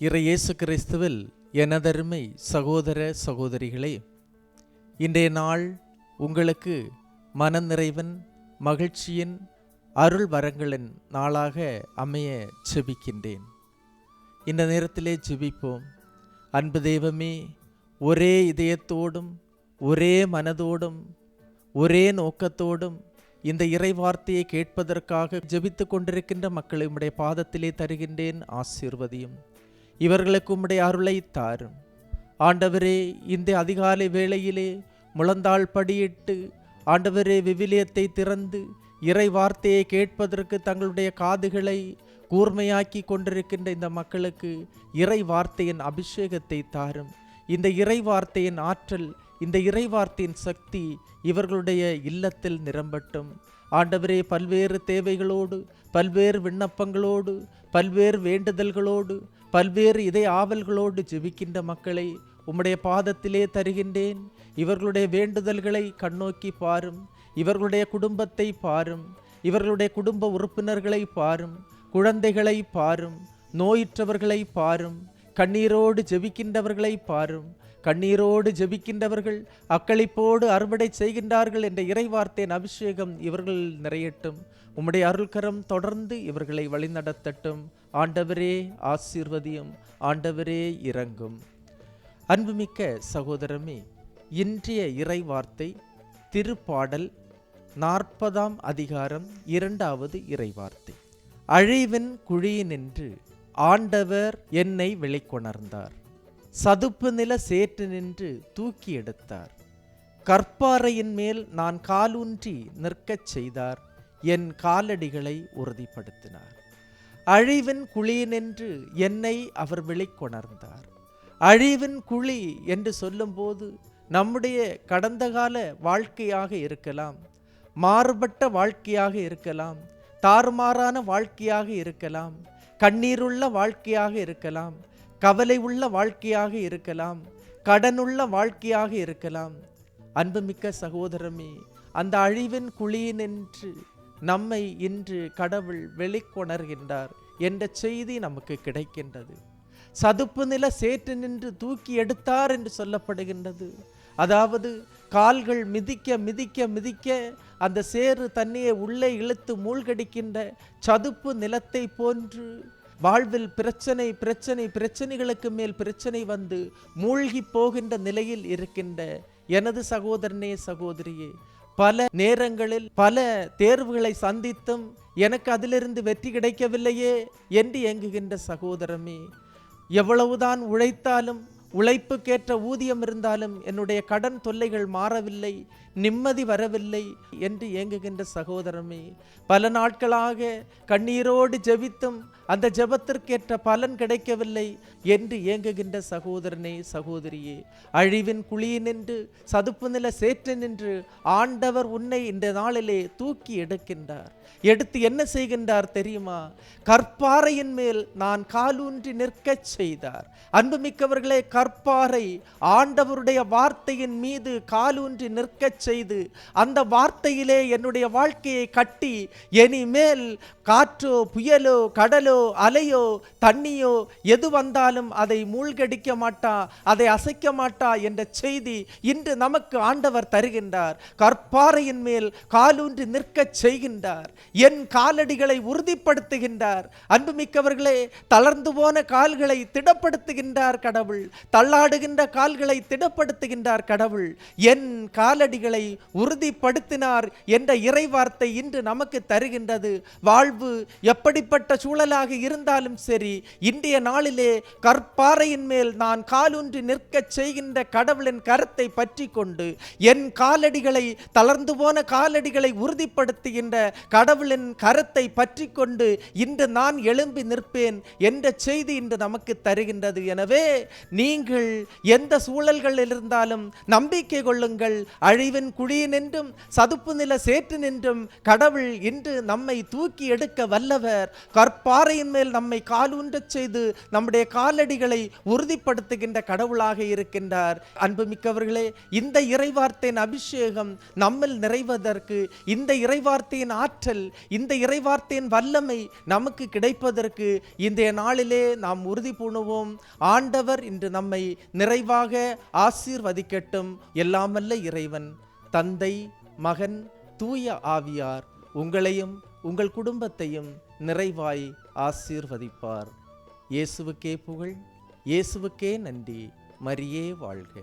இறையேசு கிறிஸ்துவில் எனதருமை சகோதர சகோதரிகளே இன்றைய நாள் உங்களுக்கு மனநிறைவன் மகிழ்ச்சியின் அருள் வரங்களின் நாளாக அமைய செபிக்கின்றேன் இந்த நேரத்திலே ஜெபிப்போம். அன்பு தெய்வமே ஒரே இதயத்தோடும் ஒரே மனதோடும் ஒரே நோக்கத்தோடும் இந்த இறை வார்த்தையை கேட்பதற்காக ஜெபித்து கொண்டிருக்கின்ற மக்களை உம்முடைய பாதத்திலே தருகின்றேன் ஆசீர்வதியும். இவர்களுக்கு உம்முடைய அருளை தாரும். ஆண்டவரே இந்த அதிகாலை வேளையிலே முழந்தாள் படியிட்டு ஆண்டவரே விவிலியத்தை திறந்து இறை வார்த்தையை கேட்பதற்கு தங்களுடைய காதுகளை கூர்மையாக்கி கொண்டிருக்கின்ற இந்த மக்களுக்கு இறை வார்த்தையின் அபிஷேகத்தை தாரும். இந்த இறை வார்த்தையின் ஆற்றல் இந்த இறை வார்த்தையின் சக்தி இவர்களுடைய இல்லத்தில் நிரம்பட்டும். ஆண்டவரே பல்வேறு தேவைகளோடு பல்வேறு விண்ணப்பங்களோடு பல்வேறு வேண்டுதல்களோடு பல்வேறு இதய ஆவல்களோடு ஜெபிக்கின்ற மக்களை உம்முடைய பாதத்திலே தருகின்றேன். இவர்களுடைய வேண்டுதல்களை கண்ணோக்கி பாரும். இவர்களுடைய குடும்பத்தை பாரும். இவர்களுடைய குடும்ப உறுப்பினர்களை பாரும். குழந்தைகளை பாரும். நோயுற்றவர்களை பாரும். கண்ணீரோடு ஜெபிக்கின்றவர்களை பாரும். கண்ணீரோடு ஜெபிக்கின்றவர்கள் அக்களிப்போடு அறுவடை செய்கின்றார்கள் என்ற இறைவார்த்தையின் அபிஷேகம் இவர்கள் நிறையட்டும். உம்முடைய அருள்கரம் தொடர்ந்து இவர்களை வழிநடத்தட்டும். ஆண்டவரே ஆசீர்வதியும் ஆண்டவரே இறங்கும். அன்புமிக்க சகோதரமே இன்றைய இறைவார்த்தை திருப்பாடல் நாற்பதாம் அதிகாரம் இரண்டாவது இறைவார்த்தை. அழிவின் குழியினின்று ஆண்டவர் என்னை வெளிக்கொணர்ந்தார் சதுப்பு நில சேற்று நின்று தூக்கி எடுத்தார். கற்பாறையின் மேல் நான் காலூன்றி நிற்கச் செய்தார். என் காலடிகளை உறுதிப்படுத்தினார். அழிவின் குழியினின்று என்னை அவர் வெளிக்கொணர்ந்தார். அழிவின் குழி என்று சொல்லும்போது நம்முடைய கடந்த கால வாழ்க்கையாக இருக்கலாம் மாறுபட்ட வாழ்க்கையாக இருக்கலாம் தாறுமாறான வாழ்க்கையாக இருக்கலாம் கண்ணீருள்ள வாழ்க்கையாக இருக்கலாம் கவலை உள்ள வாழ்க்கையாக இருக்கலாம் கடனுள்ள வாழ்க்கையாக இருக்கலாம். அன்புமிக்க சகோதரமே அந்த அழிவின் குழியினின்று நம்மை இன்று கடவுள் வெளிக்கொணர்கின்றார் என்ற செய்தி நமக்கு கிடைக்கின்றது. சதுப்பு நில சேற்று நின்று தூக்கி எடுத்தார் என்று சொல்லப்படுகின்றது. அதாவது கால்கள் மிதிக்க மிதிக்க மிதிக்க அந்த சேறு தண்ணியை உள்ளே இழுத்து மூழ்கடிக்கின்ற சதுப்பு நிலத்தை போன்று வாழ்வில் பிரச்சனை பிரச்சனை பிரச்சனைகளுக்கு மேல் பிரச்சனை வந்து மூழ்கி போகின்ற நிலையில் இருக்கின்ற எனது சகோதரனே சகோதரியே பல நேரங்களில் பல தேர்வுகளை சந்தித்தும் எனக்கு அதிலிருந்து வெற்றி கிடைக்கவில்லையே என்று இயங்குகின்ற சகோதரமே எவ்வளவுதான் உழைத்தாலும் உழைப்புக்கேற்ற ஊதியம் இருந்தாலும் என்னுடைய கடன் தொல்லைகள் மாறவில்லை நிம்மதி வரவில்லை என்று ஏங்குகின்ற சகோதரமே பல நாட்களாக கண்ணீரோடு ஜெபித்தும் அந்த ஜெபத்திற்கேற்ற பலன் கிடைக்கவில்லை என்று ஏங்குகின்ற சகோதரனே சகோதரியே அழிவின் குழியினின்று சதுப்பு நில சேற்று நின்று ஆண்டவர் உன்னை இந்த நாளிலே தூக்கி எடுக்கின்றார். எடுத்து என்ன செய்கின்றார் தெரியுமா? கற்பாறையின் மேல் நான் காலூன்றி நிற்கச் செய்தார். அன்புமிக்கவர்களே கற்பாரை ஆண்டவருடைய வார்த்தையின் மீது காலூன்றி நிற்கச் செய்து அந்த வார்த்தையிலே என்னுடைய வாழ்க்கையை கட்டி இனிமேல் காற்றோ புயலோ கடலோ அலையோ தண்ணியோ எது வந்தாலும் அதை மூழ்கடிக்க மாட்டா அதை அசைக்க மாட்டா என்ற செய்தி இன்று நமக்கு ஆண்டவர் தருகின்றார். கற்பாறையின் மேல் காலூன்றி நிற்கச் செய்கின்றார். என் காலடிகளை உறுதிப்படுத்துகின்றார். அன்புமிக்கவர்களே தளர்ந்து போன கால்களை திடப்படுத்துகின்றார் கடவுள். தள்ளாடுகின்ற கால்களை திடப்படுத்துகின்றார் கடவுள். என் காலடிகளை உறுதிப்படுத்தினார் என்ற இறைவார்த்தை இன்று நமக்கு தருகின்றது. வாழ்வு எப்படிப்பட்ட சூழலாக இருந்தாலும் சரி இன்றைய நாளிலே கற்பாறையின் மேல் நான் காலூன்றி நிற்கச் செய்கின்ற கடவுளின் கருத்தை பற்றி கொண்டு என் காலடிகளை தளர்ந்து போன காலடிகளை உறுதிப்படுத்துகின்ற கடவுளின் கருத்தை பற்றி கொண்டு இன்று நான் எழும்பி நிற்பேன் என்ற செய்தி இன்று நமக்கு தருகின்றது. எனவே நீங்கள் நீங்கள் எந்த சூழல்கள் இருந்தாலும் நம்பிக்கை கொள்ளுங்கள். அழிவின் குழியினின்றும் சதுப்பு நில சேற்று நின்றும் கடவுள் இன்று நம்மை தூக்கி எடுக்க வல்லவர். கற்பாறையின் மேல் நம்மை காலூன்றச் செய்து நம்முடைய காலடிகளை உறுதிப்படுத்துகின்ற கடவுளாக இருக்கின்றார். அன்புமிக்கவர்களே இந்த இறைவார்த்தையின் அபிஷேகம் நம்மில் நிறைவதற்கு இந்த இறைவார்த்தையின் ஆற்றல் இந்த இறைவார்த்தையின் வல்லமை நமக்கு கிடைப்பதற்கு இன்றைய நாளிலே நாம் உறுதி பூணுவோம். ஆண்டவர் இன்று நம்ம நம்மை நிறைவாக ஆசீர்வதிக்கட்டும் எல்லாமல்ல இறைவன். தந்தை மகன் தூய ஆவியார் உங்களையும் உங்கள் குடும்பத்தையும் நிறைவாய் ஆசீர்வதிப்பார். இயேசுவுக்கே புகழ் இயேசுவுக்கே நன்றி. மரியே வாழ்க.